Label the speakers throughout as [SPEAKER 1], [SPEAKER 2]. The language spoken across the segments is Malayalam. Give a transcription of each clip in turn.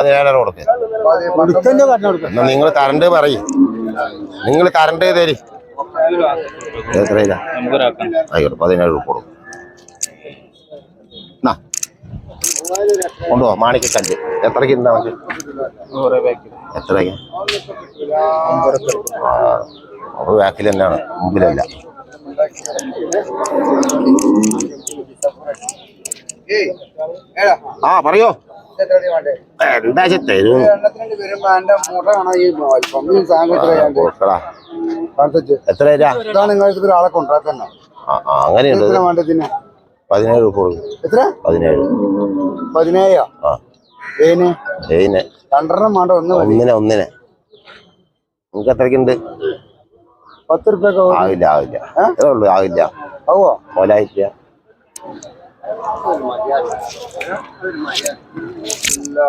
[SPEAKER 1] പതിനേഴര കൊടുക്ക്.
[SPEAKER 2] കൊടുക്കണ്ടോ കണ്ണ കൊടുക്ക.
[SPEAKER 1] എന്നാ നിങ്ങൾ കറണ്ട് പറയും. നിങ്ങൾ കറണ്ട് തരി. എത്രയില്ല ആയിക്കോട്ടെ പതിനേഴ് രൂപ കൊടുക്കും. കൊണ്ടുപോ മാണിക്കക്കല്ല് എത്രയ്ക്ക് എത്രയ്ക്ക്? ആ അപ്പൊ ബാക്കിൽ തന്നെയാണ്. മുമ്പിലല്ല. ആ പറയോ? എന്താ തരും? എത്ര
[SPEAKER 2] ഒരാളെ
[SPEAKER 1] ആ, അങ്ങനെയുണ്ട്. പതിനേഴ്
[SPEAKER 2] എത്ര?
[SPEAKER 1] പതിനേഴ്.
[SPEAKER 2] പതിനേഴോ? രണ്ടെണ്ണം വേണ്ട ഒന്ന്
[SPEAKER 1] ഒന്നിനെ ഒന്നിനെ. നിങ്ങൾക്ക് എത്രക്കുണ്ട്
[SPEAKER 2] പത്ത് റുപ്യ
[SPEAKER 1] ആവില്ല ആവില്ല. ആവില്ല.
[SPEAKER 2] ആവോ?
[SPEAKER 1] പോലായിട്ടില്ല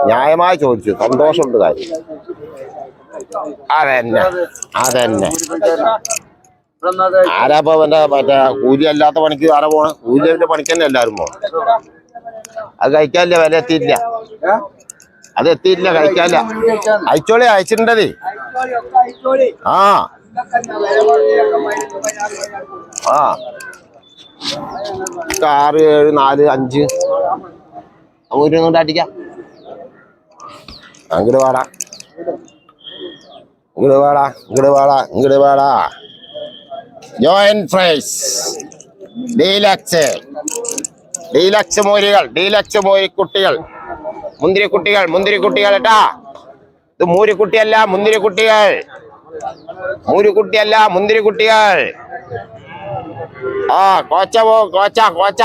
[SPEAKER 1] ന്യായമായി ചോദിച്ചു. സന്തോഷമുണ്ട് കാര്യം. അതന്നെ. അതന്നെ. ആരാ ഇപ്പൊ അവന്റെ മറ്റേ കൂലി അല്ലാത്ത പണിക്ക് ആരാ പോണ? കൂലിന്റെ പണിക്ക് തന്നെ എല്ലാരും പോണം. അത് കഴിക്കാനില്ല വില എത്തിയില്ല അത് എത്തിയില്ല കഴിക്കാനില്ല. അയച്ചോളി അയച്ചിട്ടുണ്ടതേ ആ. ആ. ആറ് ഏഴ് നാല് അഞ്ച്. അങ്ങോട്ട് ഇങ്ങോട്ട് അടിക്കാം. അങ്ങോട്ട് വാടാ. ഇങ്ങോട്ട് വാടാ ഇങ്ങോട്ട് വാടാ ഇങ്ങോട്ട് വാടാ. ജോയിൻ ഫ്രൈസ് ഡീലക്സ് ഡീലക്സ് മോരികൾ ഡീലക്സ് മോരി കുട്ടികൾ മുന്തിരി കുട്ടികൾ മുന്തിരി കുട്ടികൾ കേട്ടാ ഇത് മൂരിക്കുട്ടിയല്ല മുന്തിരി കുട്ടികൾ മൂരിക്കുട്ടിയല്ല മുന്തിരി കുട്ടികൾ ആ കോച്ച പോ കോച്ച കോച്ച.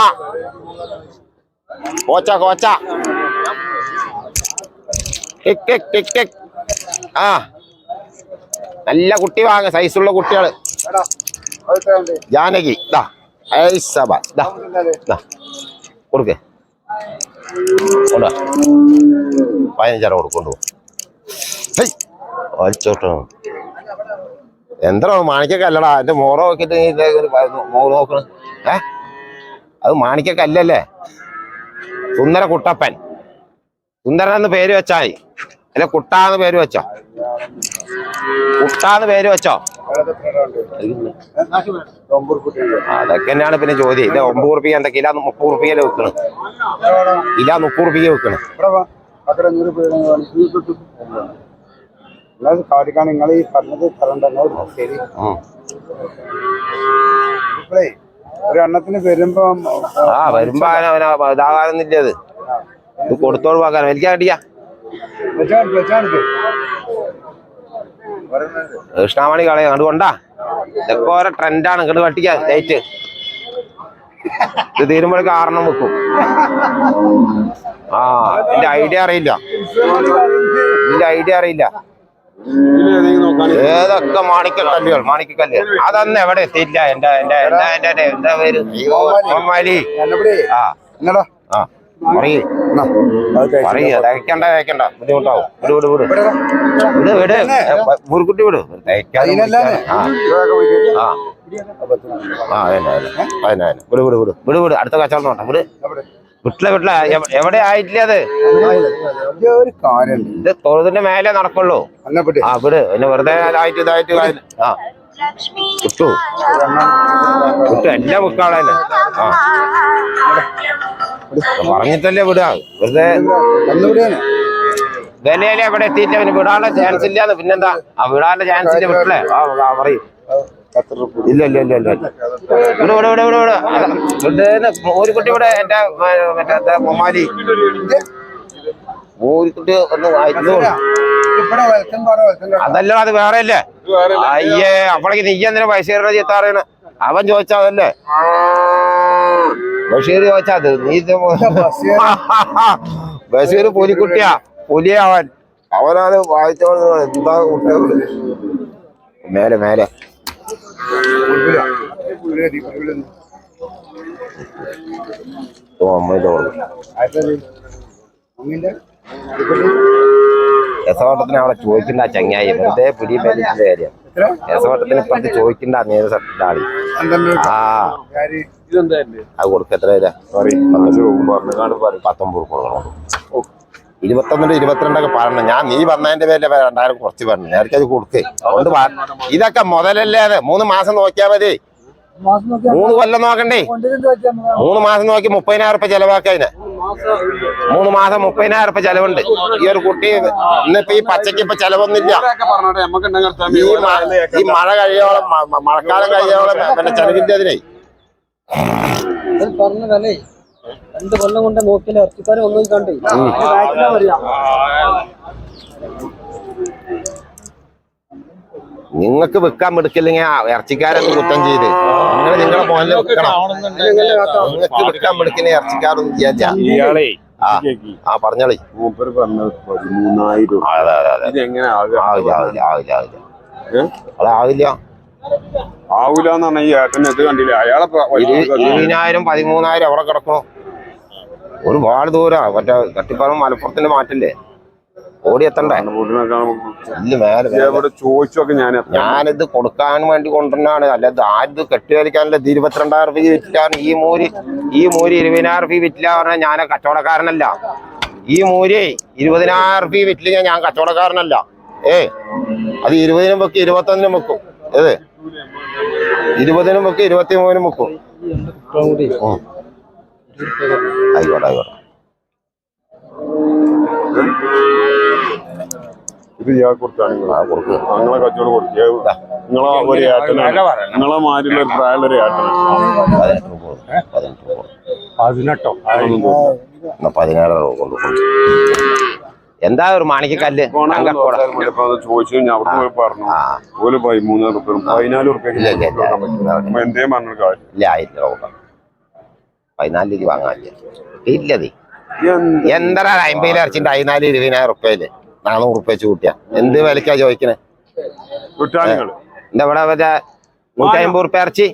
[SPEAKER 1] കോച്ച കോച്ച. ടിക് ടിക് ടിക് ആ. നല്ല കുട്ടി വാങ്ങ സൈസുള്ള കുട്ടികൾ. ജാനകി ദാ. ഐസബ ദാ ദാ. കൊടുക്കേ. കൊണ്ടുവാ. പതിനഞ്ചര കൊടുക്കൊണ്ടു വലിച്ചോട്ടോ എന്താ മാണിക്കല്ലടാ എന്റെ മോറ നോക്കിട്ട് നീ മോറ് നോക്കണ് ഏ? അത് മാണിക്കല്ലല്ലേ സുന്ദര കുട്ടപ്പൻ. സുന്ദരൻ എന്ന് പേര് വെച്ചായി അല്ല കുട്ടാന്ന് പേര് വെച്ചോ. കുട്ടാന്ന് പേര് വെച്ചോ. അതൊക്കെ തന്നെയാണ് പിന്നെ ചോദ്യം. ഇത് ഒമ്പത് റുപ്യ എന്താ കിലോ മുപ്പത് റുപ്യയിൽ വെക്കണ്? കിലോ മുപ്പത് റുപ്യ വെക്കണ്.
[SPEAKER 2] ഉള്ള കാര്യമാണ് നിങ്ങൾ ഈ പറഞ്ഞത് തരണ്ടെന്ന് ശരി. ഇപ്പോഴേ ഒരു എണ്ണത്തിന്
[SPEAKER 1] ആ വരുമ്പോ അങ്ങനെ ഇതാകാനൊന്നില്ല അത്. ഇത് കൊടുത്തോട് എനിക്ക്
[SPEAKER 2] അടിക്കാ
[SPEAKER 1] കൃഷ്ണാമണി കളയാ അങ്ങോട്ട് കൊണ്ടാ. ഇതൊക്കെ ഓരോ ട്രെൻഡാണ് ഇങ്ങോട്ട് വട്ടിക്കാ ലൈറ്റ് ഇത് തീരുമ്പോഴേക്ക് ആറെണ്ണം വെക്കും. ആ എന്റെ ഐഡിയ അറിയില്ല. എന്റെ ഐഡിയ അറിയില്ല. ഏതൊക്കെ മാണിക്കക്കല്ലുകൾ? മാണിക്കക്കല്ല്. അതൊന്നും എവിടെ എത്തിയില്ല. എന്റെ എന്റെ എന്താ എന്റെ എന്താ പേര്?
[SPEAKER 2] എന്നെ
[SPEAKER 1] ആ.
[SPEAKER 2] എന്നടാ.
[SPEAKER 1] ആ പറയേ. പറയേ തയ്ക്കണ്ട തയ്ക്കണ്ട. ബുദ്ധിമുട്ടാവും. വിട് വിട് വിട്. വിട് വിട്. മുറുക്കുട്ടി വിട്. തയ്ക്കാതെ ആ. ആ. ആ അതന്നെ അതന്നെ അതന്നെ വിട് വിട് വിട്. വിട് വിട്. അടുത്ത കച്ചവടം നോട്ടെ വിട്. വിട്ടില്ല വിട്ടില്ല എവ- എവിടെ ആയിട്ടില്ല അത്?
[SPEAKER 2] ഒരു കാര്യമുണ്ട്
[SPEAKER 1] ഇത് തൊഴുതിന്റെ മേലെ നടക്കുള്ളൂ.
[SPEAKER 2] അവിടെ
[SPEAKER 1] ആ വിട്. പിന്നെ വെറുതെ ആയിട്ട് ഇതായിട്ട്. ആ. വിട്ടു വിട്ടു എല്ലാം തന്നെ ആ. പറഞ്ഞിട്ടല്ലേ വിടാ. വെറുതെ വിലയിലെ എവിടെ എത്തിയിട്ട് പിന്നെ വിടാനുള്ള ചാൻസ് ഇല്ലാന്ന്. പിന്നെന്താ? ആ വിടാനുള്ള ചാൻസ് ഇല്ല വിട്ടില്ലേ? ആ, പറയും. ഇല്ല ഇല്ല ഇല്ല ഇല്ല. ഇവിടെ ഇവിടെ ഇവിടെ ഇവിടെ ഇവിടെ. ഇവിടെ ഒരു കുട്ടി ഇവിടെ എന്റെ മറ്റേ മൊമാലി. ഒരു കുട്ടി ഒന്ന് വായിച്ചു അതല്ല അത് വേറെ അല്ലേ? അയ്യേ അപ്പോഴേക്ക് നീ എന്തിനാ ബഷീറിനെ ചീത്ത അറിയണ അവൻ ചോദിച്ചതല്ലേ ബഷീർ ചോദിച്ചത് നീ ഇത് ബഷീർ. പുലിക്കുട്ടിയാ. പുലിയാ അവൻ. അവനത് വായിച്ചോളൂ എന്താ മേലെ മേലെ. രസവട്ടത്തിന് അവിടെ ചോദിക്കണ്ട ചങ്ങായി വെറുതെ പിടി പേരിന്റെ കാര്യം. രസവട്ടത്തിന് ഇപ്പുറത്ത് ചോദിക്കണ്ട നേരെ സട്ടാളി ആ. അത് കൊടുക്കത്ര പത്തൊമ്പത് കൊടുക്കണം. ഇരുപത്തൊന്നിട്ട് ഇരുപത്തിരണ്ടൊക്കെ പറഞ്ഞു ഞാൻ നീ വന്നതിന്റെ പേരിലെ രണ്ടായിരം കുറച്ച് പറഞ്ഞു. നേരത്തെ അത് കൊടുക്കേ. അതുകൊണ്ട് ഇതൊക്കെ മുതലല്ലേ അത്? മൂന്ന് മാസം നോക്കിയാ മതി. മൂന്ന് കൊല്ലം നോക്കണ്ടേ. മൂന്ന് മാസം നോക്കി മുപ്പതിനായിരം റുപ്യ ചെലവാക്കതിന് മൂന്ന് മാസം മുപ്പതിനായിരം റുപ്യ ചെലവുണ്ട്. ഈ ഒരു കുട്ടി ഇന്നിപ്പോ ഈ പച്ചക്ക് ഇപ്പൊ
[SPEAKER 3] ഉണ്ടെങ്കിൽ
[SPEAKER 1] ഈ മഴ കഴിയോളം മഴക്കാലം കഴിയോളം പിന്നെ ചെലവിന്റെ അതിനെ
[SPEAKER 4] പറഞ്ഞതല്ലേ രണ്ട് കൊല്ലം കൊണ്ട് നോക്കിയില്ല ഇറച്ചിക്കാർ വന്നു കണ്ടേ.
[SPEAKER 2] നിങ്ങക്ക്
[SPEAKER 1] നിങ്ങൾക്ക് വിൽക്കാൻ എടുക്കില്ലെങ്കിൽ ഇറച്ചിക്കാരൊന്ന് കുറ്റം ചെയ്ത്. നിങ്ങൾ നിങ്ങളെ മോനിൽ വെക്കണം നിങ്ങൾക്ക് വിൽക്കാൻ എടുക്കുന്ന ഇറച്ചിക്കാരൊന്നും ചെയ്യാ
[SPEAKER 3] ഇയാളെ
[SPEAKER 1] ആ പറഞ്ഞോളി? അതാവില്ല
[SPEAKER 3] ഈ ഇത് കണ്ടില്ല? അയാളെ കണ്ടില്ല.
[SPEAKER 1] ഇരുപതിനായിരം പതിമൂന്നായിരം അവിടെ കിടക്കണോ. ഒരുപാട് ദൂരാ. മറ്റേ കട്ടിപ്പാറ മലപ്പുറത്തിന്റെ മാറ്റല്ലേ? ഓടി എത്തണ്ടേ.
[SPEAKER 3] ചോദിച്ചൊക്കെ ഞാൻ
[SPEAKER 1] ഞാനിത് കൊടുക്കാൻ വേണ്ടി കൊണ്ടുവന്നാണ്. അല്ലാതെ ആരും കെട്ടിവലിക്കാനല്ല ഇത് ഇരുപത്തിരണ്ടായിരം റുപ്യ വിറ്റിലാണ് ഈ മൂരി ഈ മൂരി ഇരുപതിനായിരം റുപ്യ വിറ്റില്ല പറഞ്ഞാൽ ഞാൻ കച്ചവടക്കാരനല്ല. ഈ മൂരി ഇരുപതിനായിരം റുപ്യ വിറ്റില്ല ഞാൻ കച്ചവടക്കാരനല്ല. ഏ അത് ഇരുപതിനും വെക്കും ഇരുപത്തൊന്നിനും വെക്കും. ഏത്? ഇരുപതിനും വെക്കും ഇരുപത്തി മൂന്നിനും വെക്കും. ആയിക്കോട്ടെ ആയിക്കോട്ടെ.
[SPEAKER 3] ഇത് നിങ്ങളെ. കച്ചവടം കൊടുക്കുക നിങ്ങളെ ഒരു ഏട്ടനാണ്. നിങ്ങളെ മാരിയുള്ള ഒരു പ്രായമുള്ള ഒരു ഏട്ടനാണ്
[SPEAKER 1] രൂപ കൊടുക്കും. പതിനെട്ട്? രൂപ കൊണ്ട് എന്താ ഒരു മാണിക്കല്ല്
[SPEAKER 3] ചോദിച്ചു ഞാൻ അവിടെ പോയി പറഞ്ഞു. ഓൽ പതിമൂന്ന് റുപ്യ പതിനാല് റുപ്യ എന്തേ പറഞ്ഞ കാര്യം.
[SPEAKER 1] ഇല്ല പതിനാല് രൂപ വാങ്ങാനില്ല ഇല്ലത്
[SPEAKER 3] എന്ത്?
[SPEAKER 1] എന്താ അമ്പതിൽ ഇറച്ചിട്ട് പതിനാല് ഇരുപതിനായിരം ഉറുപ്പയിൽ? നാനൂറ് റുപ്യ വെച്ച് കൂട്ടിയാ എന്ത് വിലക്കാ ചോദിക്കണേ? എന്താ ഇവിടെ മറ്റേ നൂറ്റി അമ്പത് റുപ്യ ഇറച്ചി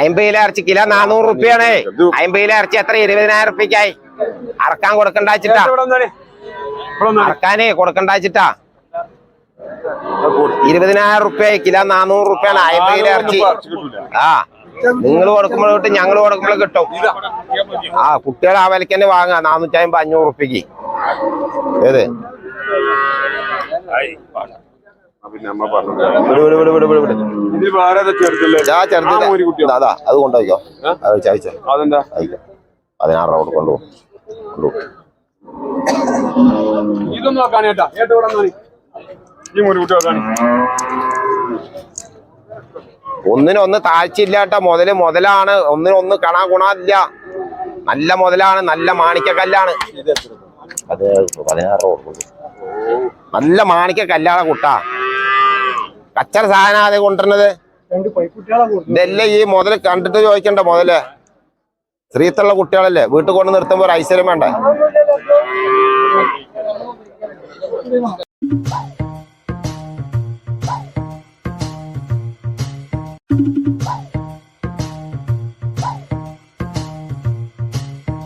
[SPEAKER 1] അമ്പതിലെ ഇറച്ചി കിലോ നാനൂറ് റുപ്യാണ് അമ്പതിലെ ഇറച്ചി എത്ര ഇരുപതിനായിരം റുപ്യക്കായി അറക്കാൻ
[SPEAKER 3] കൊടുക്കണ്ടാച്ചിട്ടാ.
[SPEAKER 1] അറക്കാനേ കൊടുക്കണ്ട വെച്ചിട്ടാ ഇരുപതിനായിരം റുപ്യ കിലോ നാനൂറ് റുപ്യാണ് അമ്പതിലെ ഇറച്ചി. ആ. നിങ്ങൾ കൊടുക്കുമ്പോൾ കിട്ടും ഞങ്ങൾ കൊടുക്കുമ്പോൾ കിട്ടും. ആ കുട്ടികൾ ആ വിലക്ക് തന്നെ വാങ്ങാ നാനൂറ്റി അമ്പത് അഞ്ഞൂറ് റുപ്യക്ക്. ഏത്? അതാ അത് കൊണ്ടുപോയിക്കോ പതിനാറ് റൗണ്ട് കൊണ്ടുപോകും. കൊണ്ടുപോകും.
[SPEAKER 3] ഇതൊന്നും നോക്കാനേട്ടാ ഏട്ടാ
[SPEAKER 1] ഒന്നിനൊന്ന് താഴ്ചയില്ലാട്ട മുതൽ മുതലാണ്. ഒന്നിനൊന്ന് കാണാൻ ഗുണമില്ല നല്ല മുതലാണ്. നല്ല മാണിക്കക്കല്ലാണ്. അത് പതിനാറ്. നല്ല മാണിക്ക കല്ലാണ് കുട്ടാ. കച്ചറ സാധനം അത് കൊണ്ടുവരുന്നത്. ഇതല്ലേ ഈ മുതൽ കണ്ടിട്ട് ചോദിക്കണ്ട മുതൽ. സ്ത്രീത്തുള്ള കുട്ടികളല്ലേ. വീട്ടിൽ കൊണ്ട് നിർത്തുമ്പോ ഒരു ഐശ്വര്യം വേണ്ടേ?